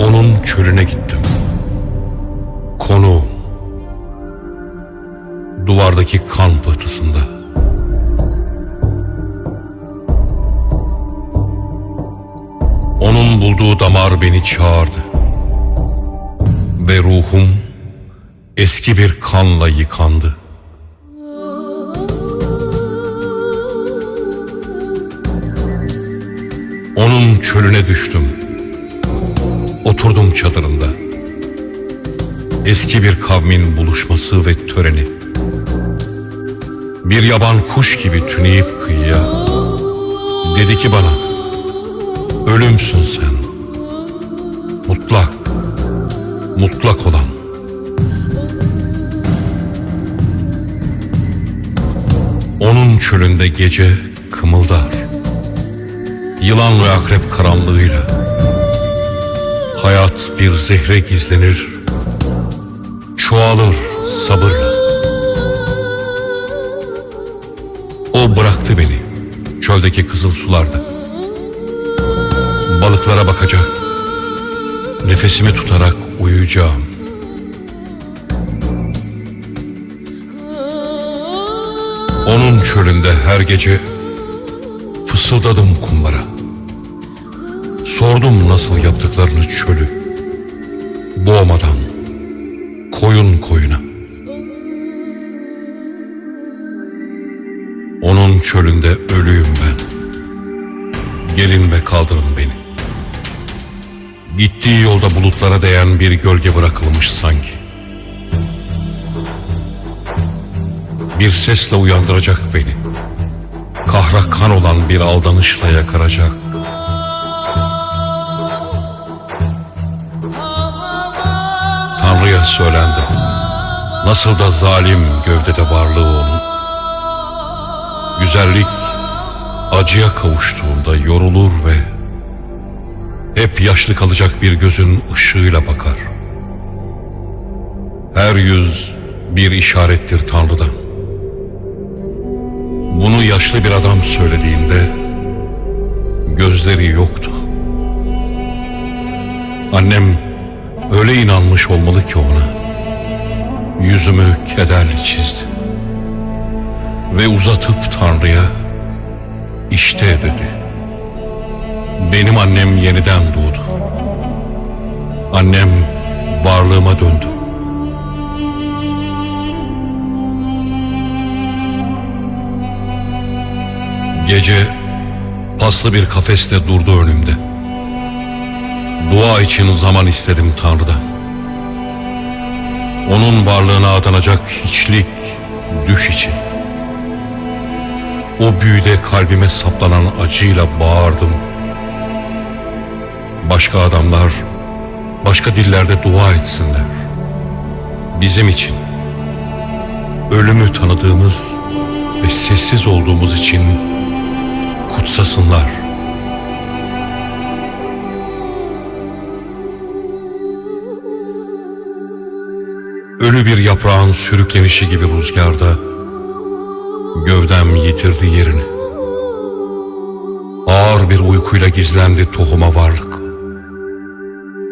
Onun çölüne gittim. Konu duvardaki kan pıhtısında. Onun bulduğu damar beni çağırdı. Ve ruhum eski bir kanla yıkandı. Onun çölüne düştüm. Oturdum çadırında. Eski bir kavmin buluşması ve töreni. Bir yaban kuş gibi tüneyip kıyıya. Dedi ki bana, ölümsün sen. Mutlak, mutlak olan. Onun çölünde gece kımıldar. Yılan ve akrep karanlığıyla. Hayat bir zehre gizlenir. Çoğalır sabırla. O bıraktı beni çöldeki kızıl sularda. Balıklara bakacak. Nefesimi tutarak uyuyacağım. Onun çölünde her gece fısıldadım kumlara. Sordum nasıl yaptıklarını çölü. Boğmadan, koyun koyuna. Onun çölünde ölüyüm ben. Gelin ve kaldırın beni. Gittiği yolda bulutlara değen bir gölge bırakılmış sanki. Bir sesle uyandıracak beni. Kahra kan olan bir aldanışla yakaracak. Tanrı'ya söylendim. Nasıl da zalim gövdede varlığı onun. Güzellik acıya kavuştuğunda yorulur ve hep yaşlı kalacak bir gözün ışığıyla bakar. Her yüz bir işarettir Tanrı'dan. Bunu yaşlı bir adam söylediğinde gözleri yoktu. Annem öyle inanmış olmalı ki ona. Yüzümü kederli çizdi. Ve uzatıp Tanrı'ya işte dedi. Benim annem yeniden doğdu. Annem varlığıma döndü. Gece paslı bir kafeste durdu önümde. Dua için zaman istedim Tanrı'dan. Onun varlığına adanacak hiçlik, düş için. O büyüde kalbime saplanan acıyla bağırdım. Başka adamlar, başka dillerde dua etsinler. Bizim için. Ölümü tanıdığımız ve sessiz olduğumuz için kutsasınlar. Ölü bir yaprağın sürüklenişi gibi rüzgarda gövdem yitirdi yerini. Ağır bir uykuyla gizlendi tohuma varlık.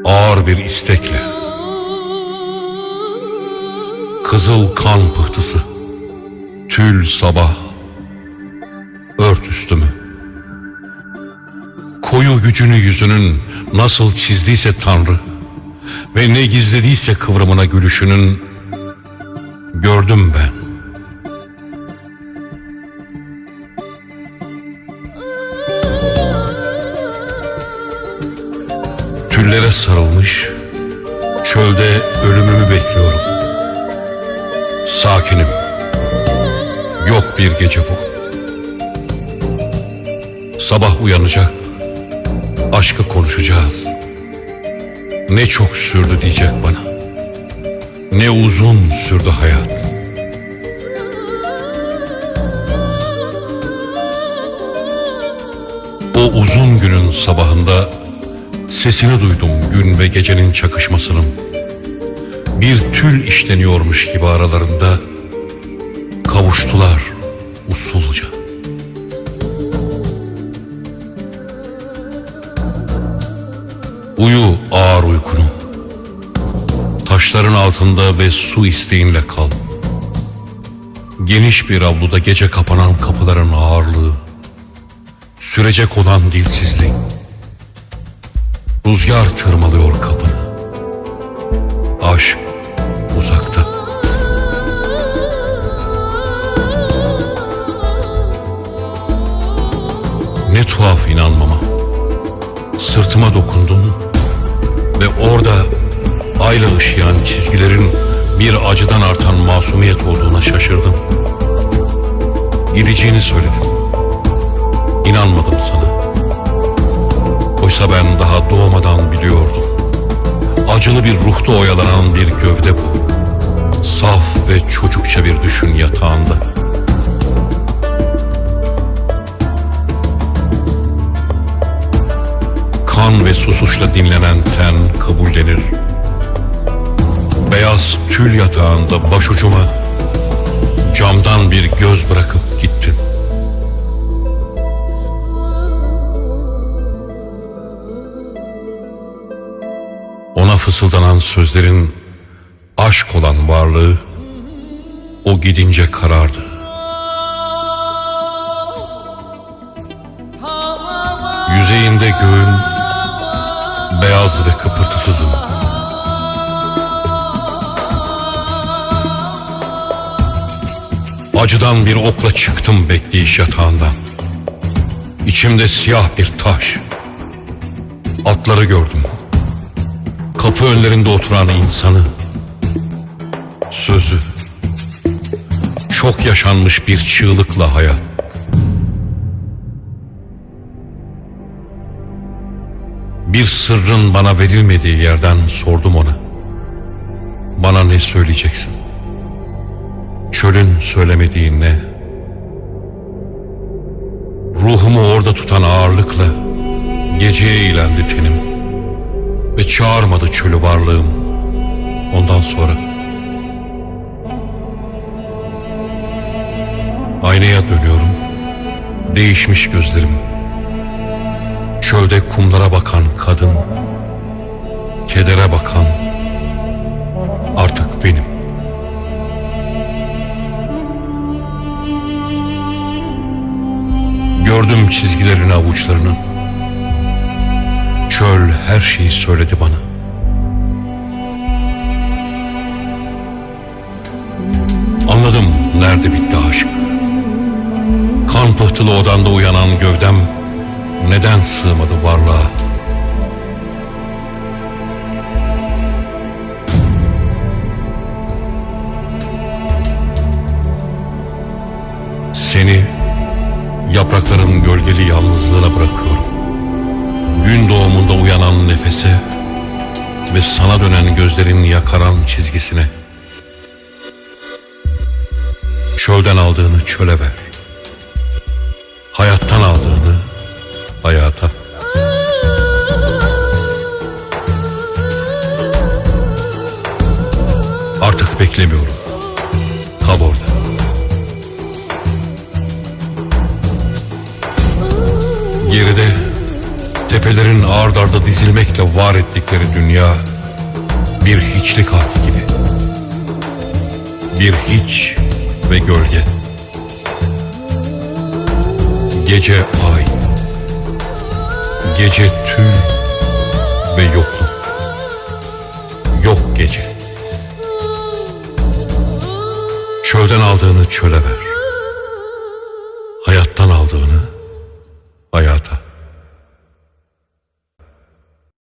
Ağır bir istekle. Kızıl kan pıhtısı. Tül sabah. Ört üstümü. Koyu gücünü yüzünün nasıl çizdiyse Tanrı ve ne gizlediyse kıvrımına gülüşünün gördüm ben. Tüllere sarılmış, çölde ölümümü bekliyorum. Sakinim. Yok bir gece bu. Sabah uyanacak, aşkı konuşacağız. Ne çok sürdü diyecek bana. Ne uzun sürdü hayat. O uzun günün sabahında sesini duydum gün ve gecenin çakışmasının. Bir tül işleniyormuş gibi aralarında kavuştular usulca. Uyu ağır uykunu. Taşların altında ve su isteğinle kal. Geniş bir avluda gece kapanan kapıların ağırlığı. Sürecek olan dilsizlik. Rüzgar tırmalıyor kapını. Aşk uzakta. Ne tuhaf inanmama. Sırtıma dokundun ve orada ayla ışıyan çizgilerin bir acıdan artan masumiyet olduğuna şaşırdım. Gideceğini söyledin. İnanmadım sana. Oysa ben daha doğmadan biliyordum. Acılı bir ruhta oyalanan bir gövde bu. Saf ve çocukça bir düşün yatağında. Kan ve susuşla dinlenen ten kabullenir. Tül yatağında başucuma camdan bir göz bırakıp gittin. Ona fısıldanan sözlerin aşk olan varlığı o gidince karardı. Yüzeyinde göğün beyaz ve kıpırtısızım. Acıdan bir okla çıktım bekleyiş yatağından. İçimde siyah bir taş. Atları gördüm. Kapı önlerinde oturan insanı. Sözü. Çok yaşanmış bir çığlıkla hayat. Bir sırrın bana verilmediği yerden sordum ona. Bana ne söyleyeceksin? Çölün söylemediği ne? Ruhumu orada tutan ağırlıkla geceye eğlendi tenim ve çağırmadı çölü varlığım. Ondan sonra aynaya dönüyorum. Değişmiş gözlerim. Çölde kumlara bakan kadın, kedere bakan çizgilerini avuçlarının. Çöl her şeyi söyledi bana. Anladım nerede bitti aşk. Kan pıhtılı odanda uyanan gövdem neden sığmadı varlığa? Seni yaprakların gölgeli yalnızlığına bırakıyorum. Gün doğumunda uyanan nefese ve sana dönen gözlerin yakaran çizgisine. Çölden aldığını çöle ver. Geride tepelerin ard arda dizilmekle var ettikleri dünya bir hiçlik hali gibi. Bir hiç ve gölge. Gece ay. Gece tül ve yokluk. Yok gece. Çölden aldığını çöle ver.